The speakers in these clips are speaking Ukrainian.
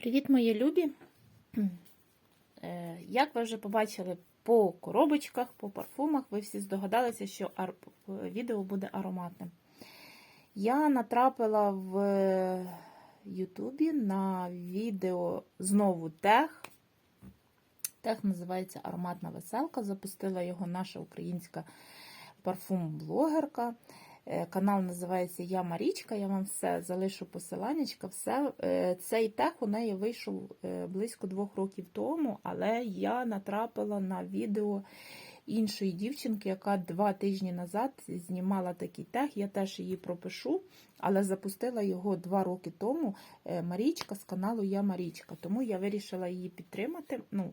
Привіт, мої любі! Е, Як ви вже побачили по коробочках, по парфумах, ви всі здогадалися, що відео буде ароматним. Я натрапила в Ютубі на відео знову тех. Тех називається Ароматна веселка. Запустила його наша українська парфум-блогерка. Е, Канал називається Я Марічка. Я вам все залишу посиланнячка. Все. Е, Цей тех у неї вийшов е, близько двох років тому, але я натрапила на відео іншої дівчинки, яка два тижні назад знімала такий тех. Я теж її пропишу, але запустила його два роки тому. Марічка з каналу Я Марічка. Тому я вирішила її підтримати. Ну,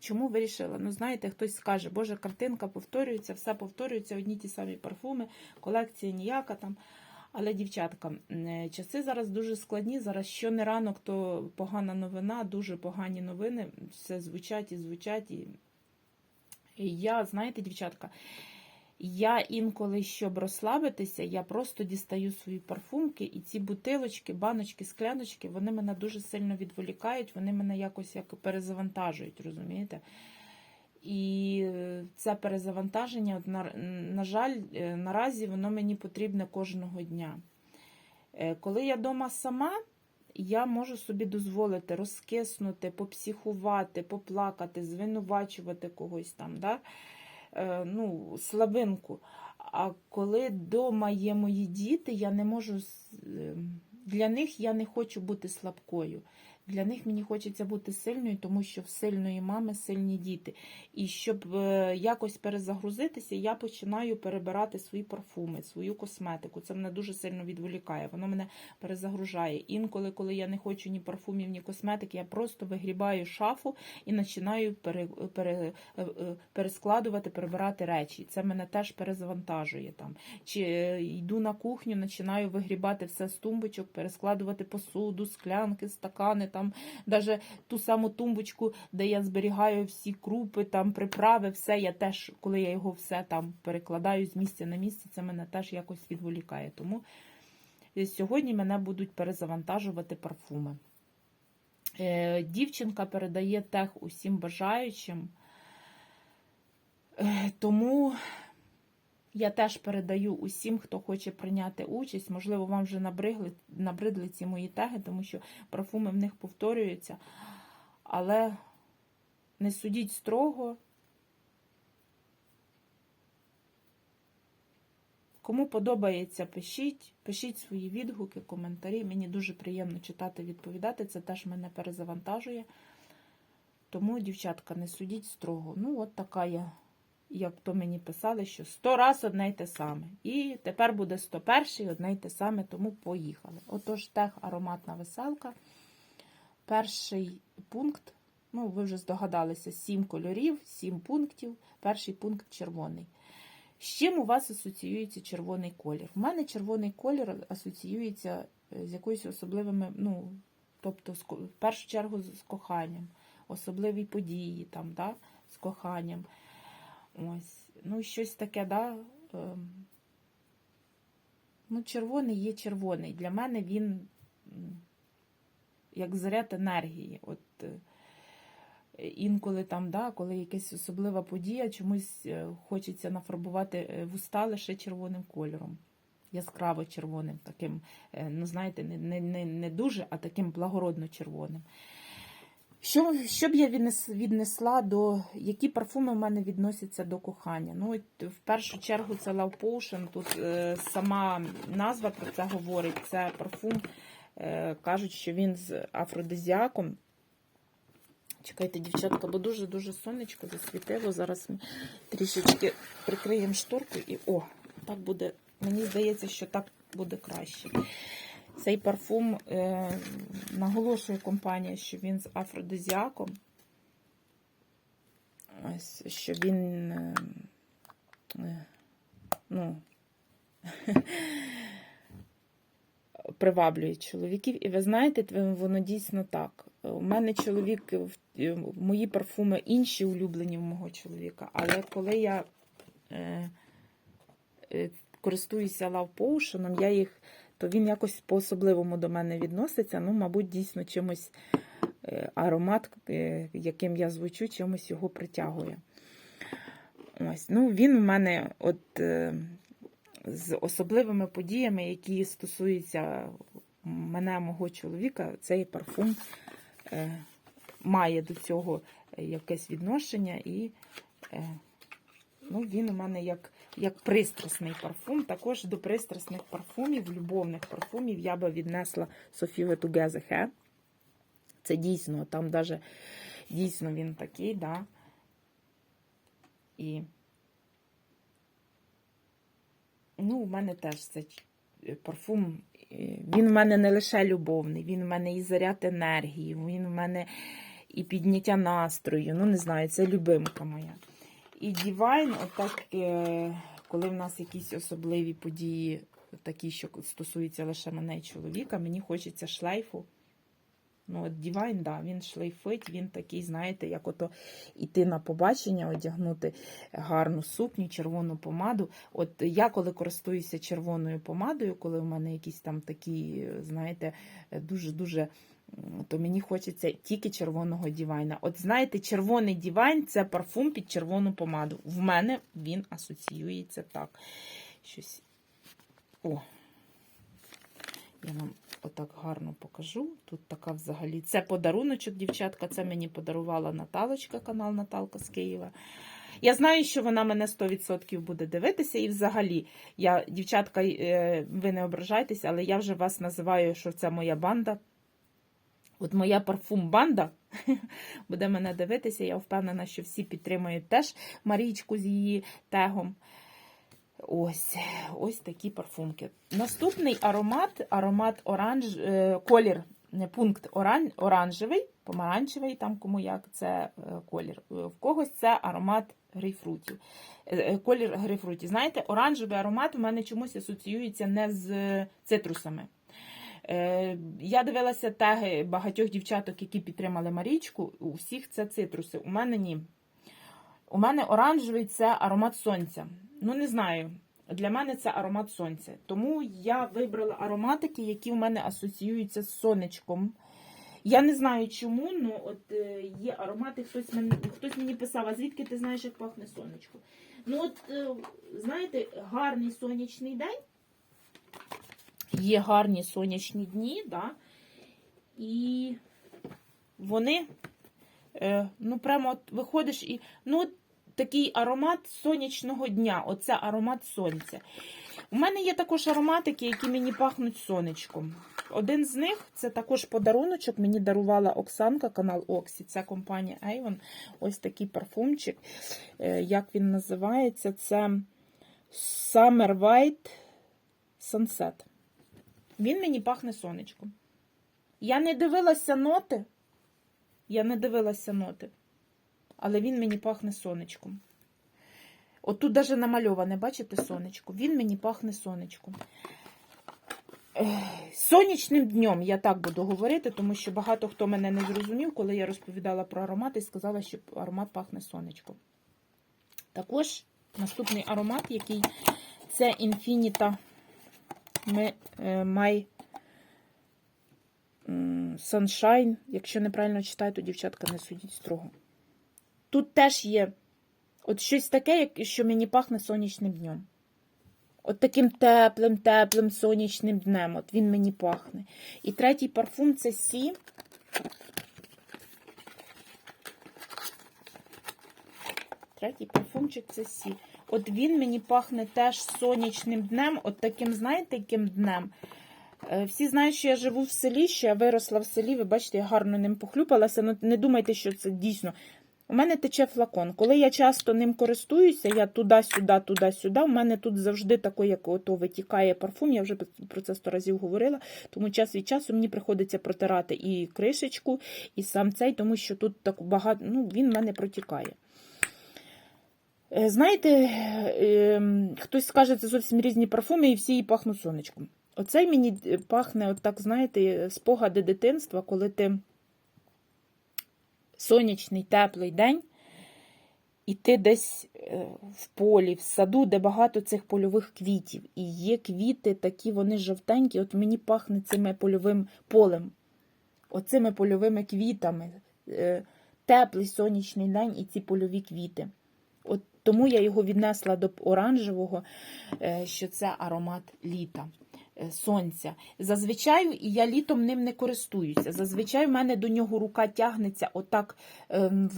Чому вирішила? Ну, знаєте, хтось скаже, Боже, картинка повторюється, все повторюється, одні ті самі парфуми, колекція ніяка там. Але, дівчатка, е, часи зараз дуже складні. Зараз що не ранок, то погана новина, дуже погані новини. Все звучать і звучать. І я, знаєте, дівчатка, я інколи, щоб розслабитися, я просто дістаю свої парфумки, і ці бутилочки, баночки, скляночки, вони мене дуже сильно відволікають, вони мене якось як перезавантажують, розумієте? І це перезавантаження, на, на жаль, е, наразі воно мені потрібне кожного дня. Е, Коли я вдома сама, я можу собі дозволити розкиснути, попсіхувати, поплакати, звинувачувати когось там. Да? Е, ну, слабинку. А коли вдома є мої діти, я не можу. ем, Для них я не хочу бути слабкою. Для них мені хочеться бути сильною, тому що в сильної мами сильні діти. І щоб е, якось перезагрузитися, я починаю перебирати свої парфуми, свою косметику. Це мене дуже сильно відволікає, воно мене перезагружає. Інколи, коли я не хочу ні парфумів, ні косметики, я просто вигрібаю шафу і починаю пере, пере, е, е, перескладувати, перебирати речі. Це мене теж перезавантажує там. Чи йду на кухню, починаю вигрібати все з тумбочок, перескладувати посуду, склянки, стакани, там навіть ту саму тумбочку, де я зберігаю всі крупи, там приправи, все. Я теж, коли я його все там перекладаю з місця на місце, це мене теж якось відволікає. Тому сьогодні мене будуть перезавантажувати парфуми. Е, Дівчинка передає тех усім бажаючим. Е, Тому я теж передаю усім, хто хоче прийняти участь. Можливо, вам вже набригли, набридли ці мої теги, тому що парфуми в них повторюються. Але не судіть строго. Кому подобається, пишіть, пишіть свої відгуки, коментарі. Мені дуже приємно читати, відповідати. Це теж мене перезавантажує. Тому, дівчатка, не судіть строго. Ну, от така я, як то мені писали, що 100 раз одне й те саме. І тепер буде 101 одне й те саме, тому поїхали. Отож, тех ароматна веселка. Перший пункт, ну, ви вже здогадалися, 7 кольорів, 7 пунктів. Перший пункт червоний. З чим у вас асоціюється червоний колір? У мене червоний колір асоціюється е, з якоюсь особливими, ну, тобто, в першу чергу з коханням, особливі події там, да, з коханням. Ось, ну, щось таке, да. ем, Ну, червоний є червоний. Для мене він як заряд енергії. От е, інколи там, да, коли якась особлива подія, чомусь е, хочеться нафарбувати е, вуста лише червоним кольором. Яскраво червоним, таким, ну знаєте, не, не, не, не дуже, а таким благородно червоним. Що, що б я віднесла до які парфуми в мене відносяться до кохання? Ну, в першу чергу, це Love Potion. Тут е, сама назва про це говорить. Це парфум. Е, кажуть, що він з афродизіаком. Чекайте, дівчатка, бо дуже-дуже сонечко засвітило. Зараз ми трішечки прикриємо шторку і о, так буде. Мені здається, що так буде краще. Цей парфум е, наголошує компанія, що він з афродизіаком. Ось, що він. Е, е, ну, приваблює чоловіків. І ви знаєте, воно дійсно так. У мене чоловік, в- мої парфуми інші улюблені в мого чоловіка, але коли я е, е, користуюся Love Potion, я їх то він якось по-особливому до мене відноситься. Ну, мабуть, дійсно чимось е, аромат, е, яким я звучу, чимось його притягує. Ось, ну, він в мене от е, з особливими подіями, які стосуються мене, мого чоловіка, цей парфум має до цього якесь відношення, і ну, він у мене як, як пристрасний парфум. Також до пристрасних парфумів, любовних парфумів я би віднесла Софію Тугезехе. Це дійсно, там даже дійсно він такий, да. І ну, у мене теж це е, парфум. е, Він в мене не лише любовний, він в мене і заряд енергії, він в мене і підняття настрою. Ну, не знаю, це любимка моя. І Divine, отак, е, коли в нас якісь особливі події, такі, що стосуються лише мене і чоловіка, мені хочеться шлейфу. Ну, от Divine, да, він шлейфить, він такий, знаєте, як ото іти на побачення, одягнути гарну сукню, червону помаду. От я, коли користуюся червоною помадою, коли в мене якісь там такі, знаєте, дуже-дуже, то мені хочеться тільки червоного дівайна. От знаєте, червоний дівайн це парфум під червону помаду. В мене він асоціюється так. Щось. О, я вам отак гарно покажу. Тут така взагалі. Це подаруночок, дівчатка. Це мені подарувала Наталочка, канал Наталка з Києва. Я знаю, що вона мене 100% буде дивитися. І взагалі, я, дівчатка, е, ви не ображайтеся, але я вже вас називаю, що це моя банда. От моя парфум-банда буде мене дивитися. Я впевнена, що всі підтримують теж Марічку з її тегом. Ось ось такі парфумки. Наступний аромат аромат оранж, е, колір, не пункт оран, оранжевий, помаранчевий, там кому як це е, колір. Е, В когось це аромат грейпфрутів. Колір грейпфрутів. Знаєте, оранжевий аромат у мене чомусь асоціюється не з цитрусами. Е, Я дивилася теги багатьох дівчаток, які підтримали Марічку. У всіх це цитруси. У мене ні. У мене оранжевий це аромат сонця. Ну, не знаю. Для мене це аромат сонця. Тому я вибрала ароматики, які в мене асоціюються з сонечком. Я не знаю чому, але от е, є аромати, хтось мені, хтось мені писав, а звідки ти знаєш, як пахне сонечко. Ну, от, е, знаєте, гарний сонячний день. Є гарні сонячні дні, да? і вони, е, ну, прямо от виходиш і. ну, такий аромат сонячного дня. Оце аромат сонця. У мене є також ароматики, які мені пахнуть сонечком. Один з них це також подаруночок. Мені дарувала Оксанка, канал Оксі. Це компанія Avon. Ось такий парфумчик. Е, Як він називається? Це Summer White Sunset. Він мені пахне сонечком. Я не дивилася ноти. Я не дивилася ноти але він мені пахне сонечком. От тут навіть намальоване, бачите, сонечко? Він мені пахне сонечком. Сонячним днем я так буду говорити, тому що багато хто мене не зрозумів, коли я розповідала про аромат і сказала, що аромат пахне сонечком. Також наступний аромат, який це Infinita My Sunshine. Якщо неправильно читаю, то дівчатка не судіть строго. Тут теж є от щось таке, що мені пахне сонячним днем. От таким теплим, теплим сонячним днем. От він мені пахне. І третій парфум це Сі. Третій парфумчик це Сі. От він мені пахне теж сонячним днем, от таким, знаєте, яким днем. Е, Всі знають, що я живу в селі, що я виросла в селі. Ви бачите, я гарно ним похлюпалася. Ну, не думайте, що це дійсно. У мене тече флакон. Коли я часто ним користуюся, я туди-сюди, туди-сюди. У мене тут завжди такий, як ото витікає парфум. Я вже про це сто разів говорила. Тому час від часу мені приходиться протирати і кришечку, і сам цей, тому що тут так багато, ну, він в мене протікає. Е, Знаєте, е, хтось скаже, це зовсім різні парфуми, і всі її пахнуть сонечком. Оцей мені е, пахне, от так, знаєте, спогади дитинства, коли ти сонячний, теплий день, іти десь е, в полі, в саду, де багато цих польових квітів. І є квіти, такі вони жовтенькі. От мені пахне цими польовим полем, оцими польовими квітами. Теплий сонячний день і ці польові квіти. Тому я його віднесла до оранжевого, е, що це аромат літа, сонця. Зазвичай я літом ним не користуюся. Зазвичай в мене до нього рука тягнеться отак ем,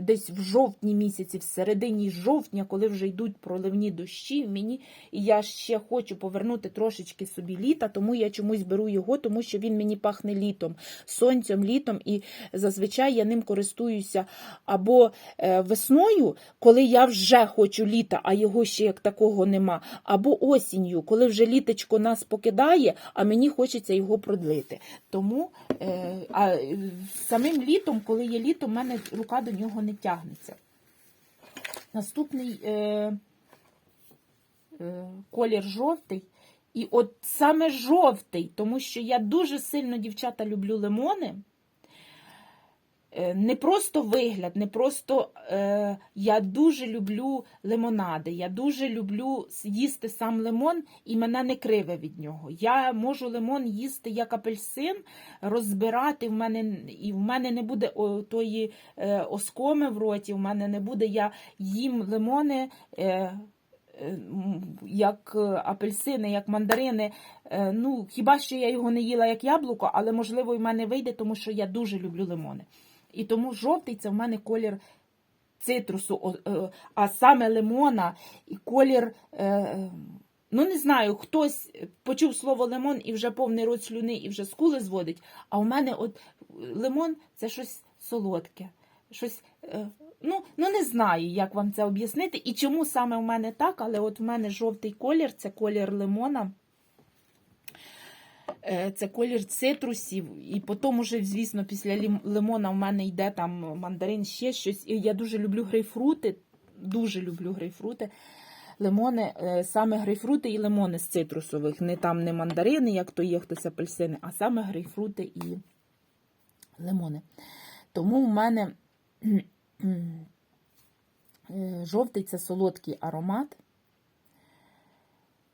десь в жовтні місяці, в середині жовтня, коли вже йдуть проливні дощі. Мені і я ще хочу повернути трошечки собі літа, тому я чомусь беру його, тому що він мені пахне літом, сонцем, літом, і зазвичай я ним користуюся або е, весною, коли я вже хочу літа, а його ще як такого нема, або осінню, коли вже літочко нас покидає, а мені хочеться його продлити. Тому е, а, е, самим літом, коли є літо, в мене рука до нього не тягнеться. Наступний е, е, колір жовтий. І от саме жовтий, тому що я дуже сильно, дівчата, люблю лимони. Е, Не просто вигляд, не просто е, я дуже люблю лимонади. Я дуже люблю їсти сам лимон, і мене не криве від нього. Я можу лимон їсти як апельсин, розбирати. В мене і в мене не буде тої е, оскоми в роті. В мене не буде. Я їм лимони. Е, е, як е, апельсини, як мандарини. Ну, хіба що я його не їла як яблуко, але можливо в мене вийде, тому що я дуже люблю лимони. І тому жовтий це в мене колір цитрусу, е, а саме лимона і колір. е, Ну, не знаю, хтось почув слово лимон і вже повний рот слюни, і вже скули зводить. А у мене от лимон це щось солодке. Щось, е, ну, ну не знаю, як вам це об'яснити і чому саме в мене так, але от в мене жовтий колір це колір лимона. Е, Це колір цитрусів, і потім уже, звісно, після лимона в мене йде там мандарин, ще щось. І я дуже люблю грейпфрути, дуже люблю грейпфрути. Лимони, е, саме грейпфрути і лимони з цитрусових. Не там не мандарини, як то є хтось апельсини, а саме грейпфрути і лимони. Тому в мене е, жовтий це солодкий аромат.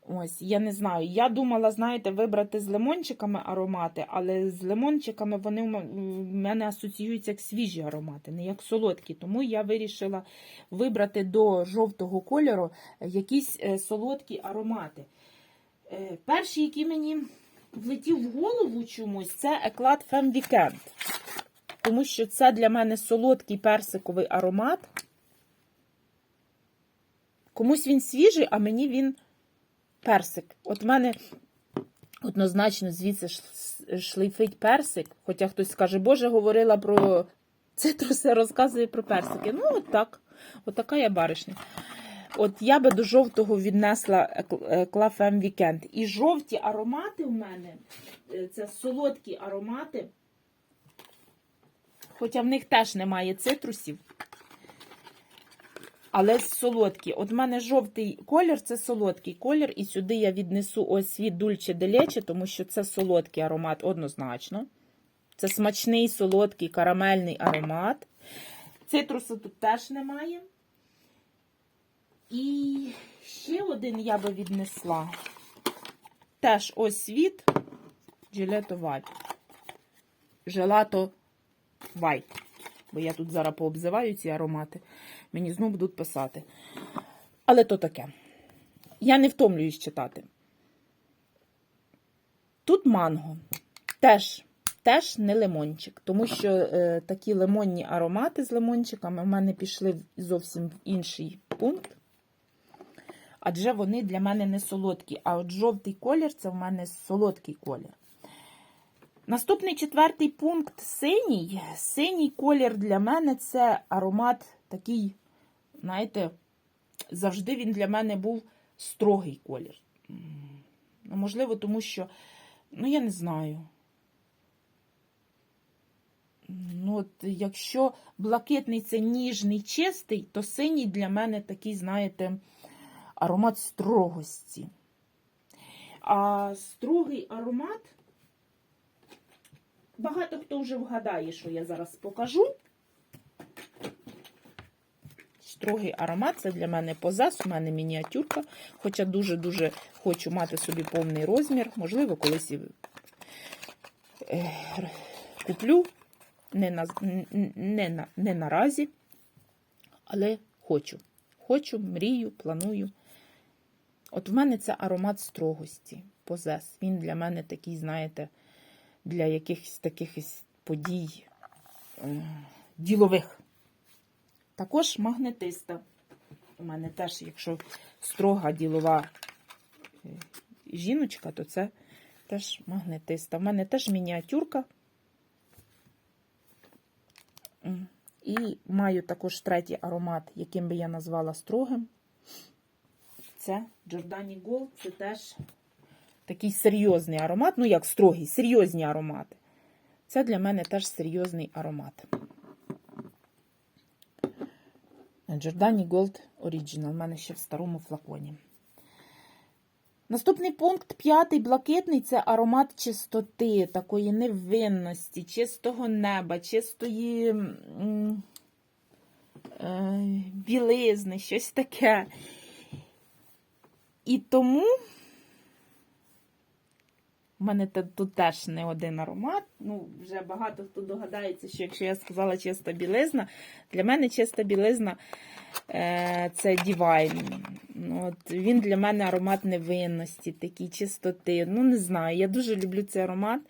Ось, я не знаю. Я думала, знаєте, вибрати з лимончиками аромати, але з лимончиками вони в мене асоціюються як свіжі аромати, не як солодкі. Тому я вирішила вибрати до жовтого кольору якісь е, солодкі аромати. Е, Перший, який мені влетів в голову чомусь, це Еклад Femme Weekend. Тому що це для мене солодкий персиковий аромат. Комусь він свіжий, а мені він персик. От в мене однозначно звідси шлейфить персик. Хоча хтось скаже, Боже, говорила про цитруси, розказує про персики. Ну, от так. От така я баришня. От я би до жовтого віднесла Клафем Вікенд. І жовті аромати у мене е, це солодкі аромати. Хоча в них теж немає цитрусів. Але солодкі. От в мене жовтий колір це солодкий колір, і сюди я віднесу ось свій дульче делече, тому що це солодкий аромат однозначно. Це смачний, солодкий, карамельний аромат. Цитрусу тут теж немає. І ще один я би віднесла. Теж ось світ Gelato White. Gelato White. Бо я тут зараз пообзиваю ці аромати. Мені знову будуть писати. Але то таке. Я не втомлююсь читати. Тут манго. Теж, теж не лимончик, тому що е, такі лимонні аромати з лимончиками в мене пішли зовсім в інший пункт. Адже вони для мене не солодкі. А от жовтий колір це в мене солодкий колір. Наступний четвертий пункт синій. Синій колір для мене це аромат такий, знаєте, завжди він для мене був строгий колір. Ну, можливо, тому що, ну, я не знаю. Ну, от, якщо блакитний це ніжний, чистий, то синій для мене такий, знаєте, аромат строгості. А строгий аромат Багато хто вже вгадає, що я зараз покажу. строгий аромат. Це для мене позас, у мене мініатюрка. Хоча дуже-дуже хочу мати собі повний розмір. Можливо, колись і е, куплю. Не, на, не, на, не наразі, але хочу. Хочу, мрію, планую. От в мене це аромат строгості, позес. Він для мене такий, знаєте, для якихось таких подій е, ділових. Також магнетиста. У мене теж, якщо строга ділова е, жіночка, то це теж магнетиста. У мене теж мініатюрка. І маю також третій аромат, яким би я назвала строгим. Це Giordani Gold. Це теж такий серйозний аромат. Ну, як строгий, серйозні аромати. Це для мене теж серйозний аромат. Giordani Gold Original. У мене ще в старому флаконі. Наступний пункт, п'ятий, блакитний це аромат чистоти, такої невинності, чистого неба, чистої е, білизни, щось таке. І тому в мене тут теж не один аромат. Ну, вже багато хто догадається, що якщо я сказала чиста білизна, для мене чиста білизна е, це Divine. Ну, От, він для мене аромат невинності, такий чистоти. Ну, не знаю, я дуже люблю цей аромат.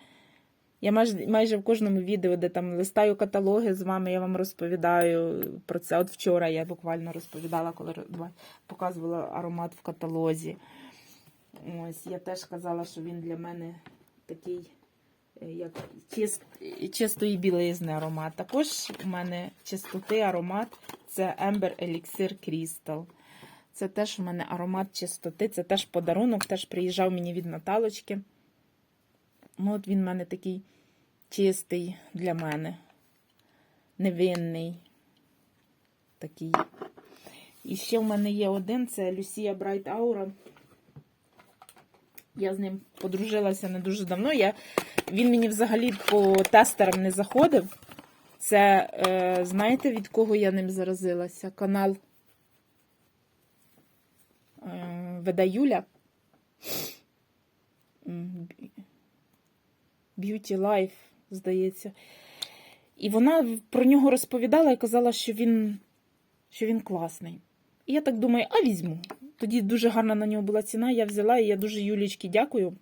Я майже, майже в кожному відео, де там листаю каталоги з вами, я вам розповідаю про це. От вчора я буквально розповідала, коли показувала аромат в каталозі. Ось, я теж казала, що він для мене такий, е, як чист, чистої білизни аромат. Також у мене чистоти аромат це Ember Elixir Crystal. Це теж у мене аромат чистоти, це теж подарунок, теж приїжджав мені від Наталочки. Ну, от він в мене такий чистий для мене, невинний. Такий. І ще в мене є один це Люсія Брайт Аура. Я з ним подружилася не дуже давно. Я, він мені взагалі по тестерам не заходив. Це, е, знаєте, від кого я ним заразилася? Канал е, Веда Юля. Beauty Life, здається. І вона про нього розповідала і казала, що він, що він класний. І я так думаю, а візьму. Тоді дуже гарна на нього була ціна, я взяла, і я дуже Юлічки дякую.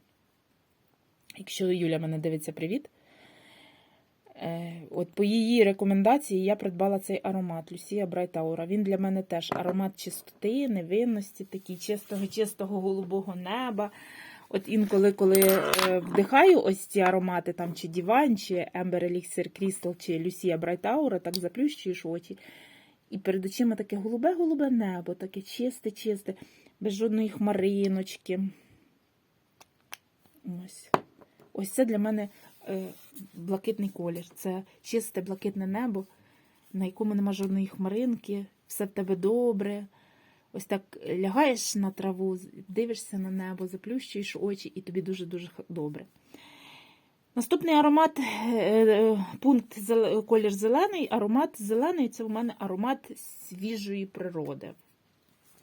Якщо Юля мене дивиться, привіт. Е, От по її рекомендації я придбала цей аромат Люсія Брайтаура. Він для мене теж аромат чистоти, невинності, такий чистого, чистого голубого неба. От інколи, коли е, вдихаю ось ці аромати, там чи Divine, чи Ember Elixir Crystal, чи Люсія Брайтаура, так заплющуєш очі. І перед очима таке голубе-голубе небо, таке чисте-чисте, без жодної хмариночки. Ось. Ось це для мене е, блакитний колір. Це чисте блакитне небо, на якому нема жодної хмаринки, все в тебе добре. Ось так лягаєш на траву, дивишся на небо, заплющуєш очі, і тобі дуже-дуже добре. Наступний аромат, е, е, пункт колір зелений. Аромат зелений це у мене аромат свіжої природи.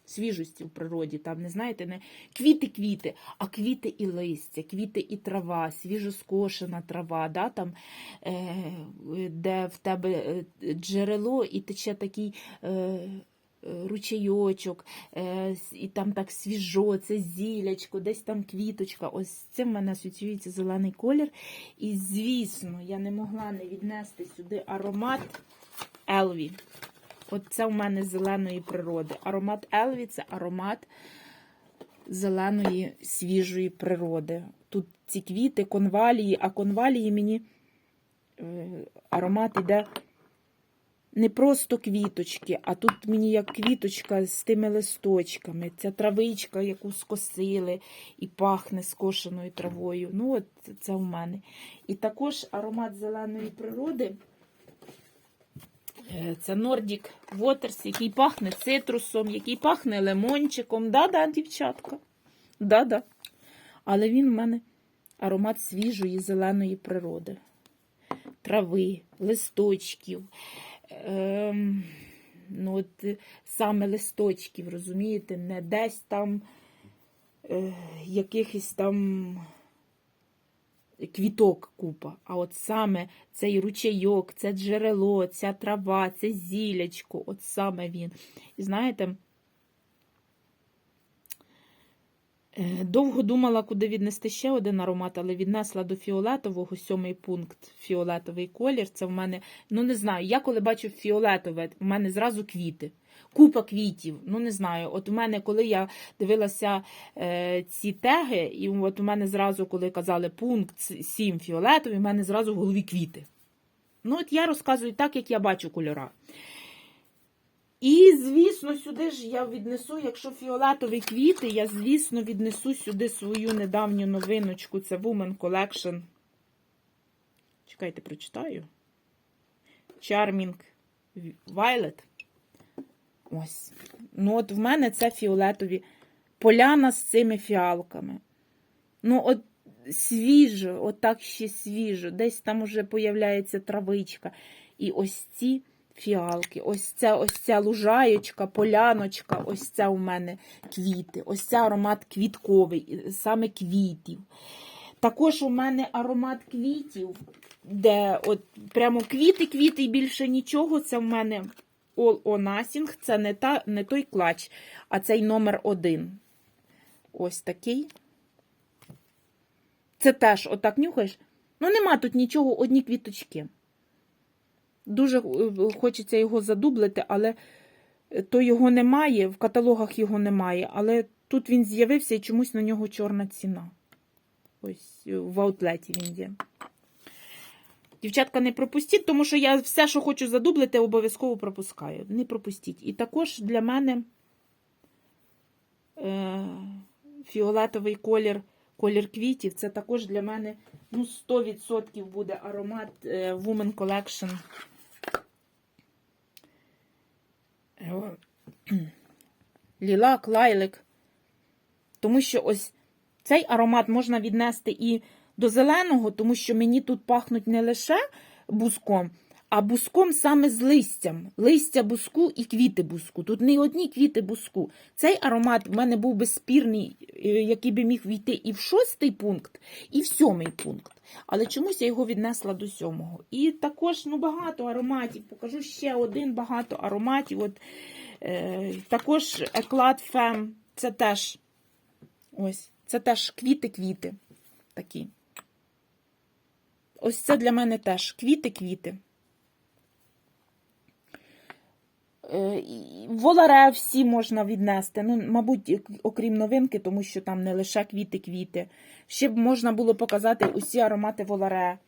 Свіжості в природі, там, не знаєте, не квіти-квіти, а квіти і листя, квіти і трава, свіжоскошена трава, да, там, е, де в тебе е, джерело і тече такий. Е, е, Ручейочок, е, і там так свіжо, це зілячко, десь там квіточка. Ось з цим в мене асоціюється зелений колір. І, звісно, я не могла не віднести сюди аромат Елві. От це у мене зеленої природи. Аромат Елві це аромат зеленої свіжої природи. Тут ці квіти, конвалії, а конвалії мені е, аромат іде не просто квіточки, а тут мені як квіточка з тими листочками. Ця травичка, яку скосили, і пахне скошеною травою. Ну, от це в мене. І також аромат зеленої природи. Е, Це Nordic Waters, який пахне цитрусом, який пахне лимончиком. Да-да, дівчатка. Да-да. Але він в мене аромат свіжої зеленої природи. Трави, листочків, ем, ну, от, е, саме листочків, розумієте, не десь там е, якихось там квіток купа, а от саме цей ручейок, це джерело, ця трава, це зілячко, от саме він. І знаєте, е, довго думала, куди віднести ще один аромат, але віднесла до фіолетового, сьомий пункт, фіолетовий колір. Це в мене, ну не знаю, я коли бачу фіолетове, в мене зразу квіти. Купа квітів, ну не знаю. От у мене, коли я дивилася е, ці теги, і от у мене зразу, коли казали пункт 7 фіолетовий, у мене зразу в голові квіти. Ну, от я розказую так, як я бачу кольора. І, звісно, сюди ж я віднесу, якщо фіолетові квіти, я, звісно, віднесу сюди свою недавню новиночку. Це Woman Collection. Чекайте, прочитаю. Charming Violet. Ось. Ну, от в мене це фіолетові поляна з цими фіалками. Ну, от свіжо, от так ще свіжо. Десь там уже появляється травичка. І ось ці фіалки, ось ця, ось ця лужаєчка, поляночка, ось це у мене квіти. Ось це аромат квітковий, саме квітів. Також у мене аромат квітів, де от прямо квіти-квіти і більше нічого. Це в мене All or Nothing. Це не, та, не той клач, а цей номер один. Ось такий. Це теж отак нюхаєш. Ну, нема тут нічого, одні квіточки. Дуже е, хочеться його задублити, але то його немає, в каталогах його немає, але тут він з'явився і чомусь на нього чорна ціна. Ось е, в аутлеті він є. Дівчатка, не пропустіть, тому що я все, що хочу задублити, обов'язково пропускаю. Не пропустіть. І також для мене е, фіолетовий колір, колір квітів, це також для мене ну, 100% буде аромат е, Woman Collection. Е, Лілак, лайлик. Тому що ось цей аромат можна віднести і до зеленого, тому що мені тут пахнуть не лише буском, а буском саме з листям. Листя буску і квіти буску. Тут не одні квіти буску. Цей аромат в мене був безспірний, е, який би міг війти і в шостий пункт, і в сьомий пункт. Але чомусь я його віднесла до сьомого. І також ну, багато ароматів. Покажу ще один багато ароматів. От, е, Також еклад фем. Це теж ось, це теж квіти-квіти такі. Ось це для мене теж квіти-квіти. Е, Воларе всі можна віднести. Ну, мабуть, окрім новинки, тому що там не лише квіти-квіти. Ще б можна було показати усі аромати воларе.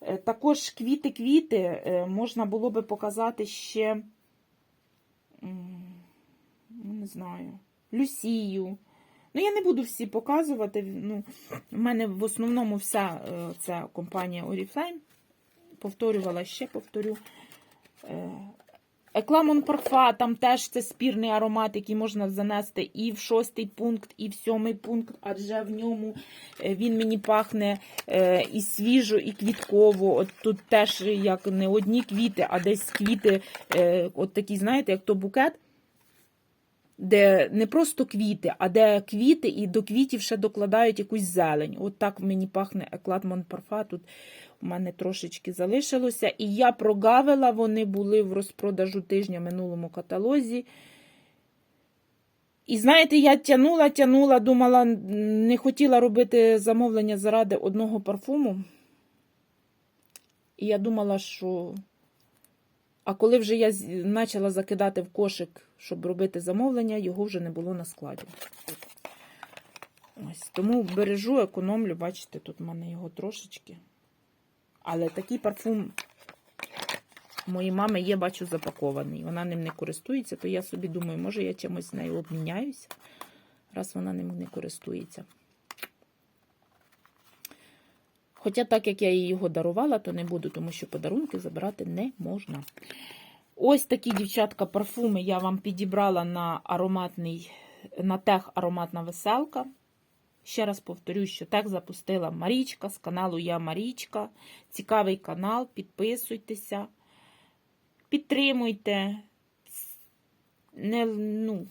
Е, Також квіти-квіти е, можна було би показати ще, ну, не знаю, Люсію. Ну, я не буду всі показувати. Ну, У мене в основному вся ця компанія Oriflame. Повторювала, ще повторю. Екламон парфа, там теж це спірний аромат, який можна занести і в шостий пункт, і в сьомий пункт, адже в ньому він мені пахне і свіжо, і квітково. От Тут теж як не одні квіти, а десь квіти, от такі, знаєте, як то букет де не просто квіти, а де квіти, і до квітів ще докладають якусь зелень. От так мені пахне еклад Монпарфа. Тут у мене трошечки залишилося. І я прогавила, вони були в розпродажу тижня в минулому каталозі. І знаєте, я тянула, тянула, думала, не хотіла робити замовлення заради одного парфуму. І я думала, що. А коли вже я почала закидати в кошик щоб робити замовлення, його вже не було на складі. Ось, Тому бережу, економлю, бачите, тут в мене його трошечки. Але такий парфум моєї мами є, бачу, запакований. Вона ним не користується, то я собі думаю, може я чимось з нею обміняюся, раз вона ним не користується. Хоча, так як я їй його дарувала, то не буду, тому що подарунки забирати не можна. Ось такі, дівчатка, парфуми я вам підібрала на ароматний, на тех ароматна веселка. Ще раз повторюю, що тех запустила Марічка з каналу Я Марічка. Цікавий канал, підписуйтеся, підтримуйте. не, ну,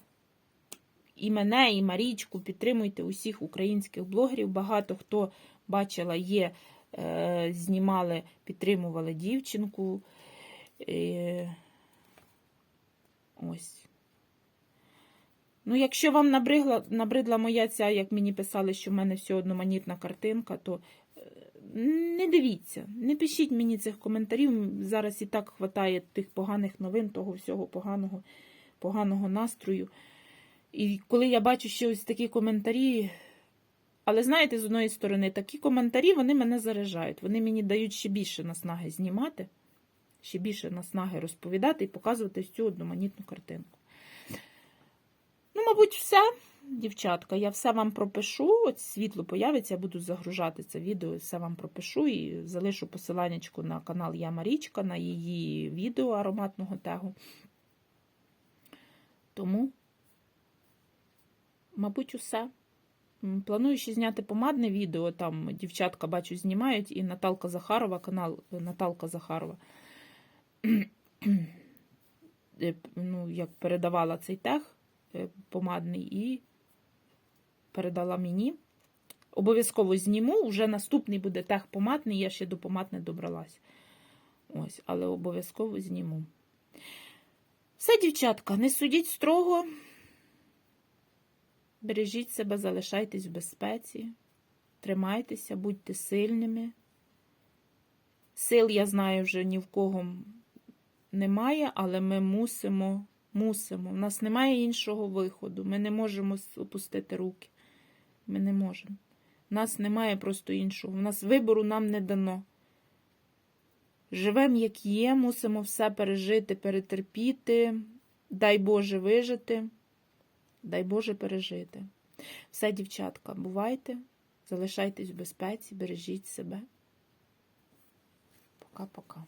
і мене, і Марічку підтримуйте усіх українських блогерів. Багато хто бачила, є, е, знімали, підтримували дівчинку. Е, ось. Ну, якщо вам набридла, набридла моя ця, як мені писали, що в мене все одноманітна картинка, то е, не дивіться, не пишіть мені цих коментарів. Зараз і так хватає тих поганих новин, того всього поганого, поганого настрою. І коли я бачу ще ось такі коментарі, але знаєте, з одної сторони, такі коментарі вони мене заряджають. Вони мені дають ще більше наснаги знімати, ще більше наснаги розповідати і показувати цю одноманітну картинку. Ну, мабуть, все, дівчатка. Я все вам пропишу. От світло появиться, я буду загружати це відео, все вам пропишу і залишу посиланнячку на канал Я Марічка, на її відео ароматного тегу. Тому, мабуть, усе. Планую ще зняти помадне відео. Там дівчатка, бачу, знімають, і Наталка Захарова, канал е, Наталка Захарова. Е, Ну, як передавала цей тег е, помадний і передала мені. Обов'язково зніму. Вже наступний буде тег помадний, я ще до помад не добралась. Ось, але обов'язково зніму. Все, дівчатка, не судіть строго. Бережіть себе, залишайтесь в безпеці, тримайтеся, будьте сильними. Сил, я знаю, вже ні в кого немає, але ми мусимо, мусимо. У нас немає іншого виходу. Ми не можемо опустити руки. Ми не можемо. У нас немає просто іншого. У нас вибору нам не дано. Живемо, як є, мусимо все пережити, перетерпіти. Дай Боже вижити. Дай Боже пережити. Все, дівчатка, бувайте, залишайтесь в безпеці, бережіть себе. Пока-пока.